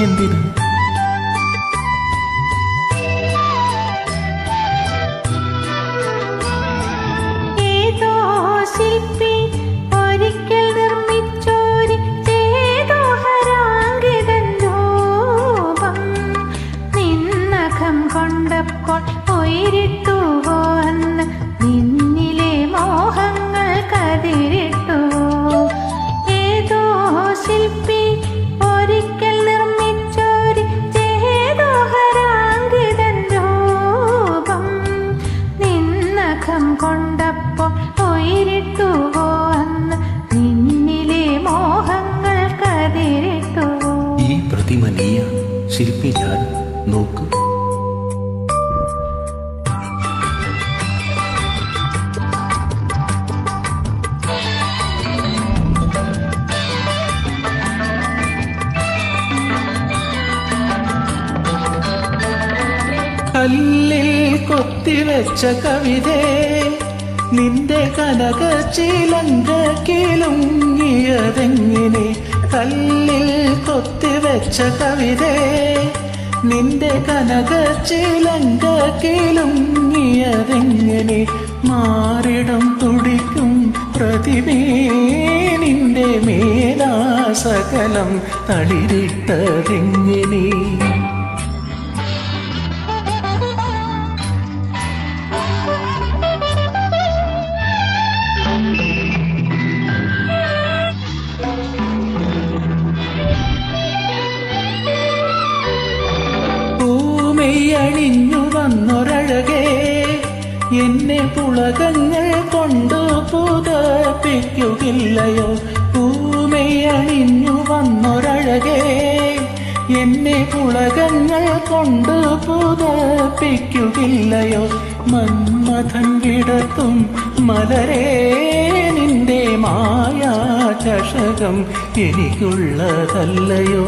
എന്തിനു? ഏതോ കൊണ്ടപ്പോൾ ഉയരിട്ടുവോ അന്ന് നിന്നിലെ ശില്പി ഞാൻ നോക്ക്. കല്ലിൽ കൊത്തിവെച്ച കവിതേ നിന്റെ കനക ചിലങ്ക കിലുങ്ങിയതെങ്ങനെ കല്ലിൽ കൊത്തിവെച്ച കവിതേ നിന്റെ കനക ചിലങ്ക കിലുങ്ങിയതെങ്ങനെ മാറിടം തുടിക്കും പ്രതിമേ നിന്റെ മേലാസകലം തളിരിട്ടതെങ്ങനെ? ഭൂമിയണിഞ്ഞു വന്നൊരഴകേ എന്നെ പുളകങ്ങൾ കൊണ്ടു പുതപ്പിക്കുകയില്ലയോ പൂമയണിഞ്ഞു വന്നൊരഴകേ എന്നെ പുളകങ്ങൾ കൊണ്ടു പുതപ്പിക്കുകയില്ലയോ മന്മഥൻ വിടത്തും മലരേ നിന്റെ മായാ ചഷകം എനിക്കുള്ളതല്ലയോ?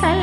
கல்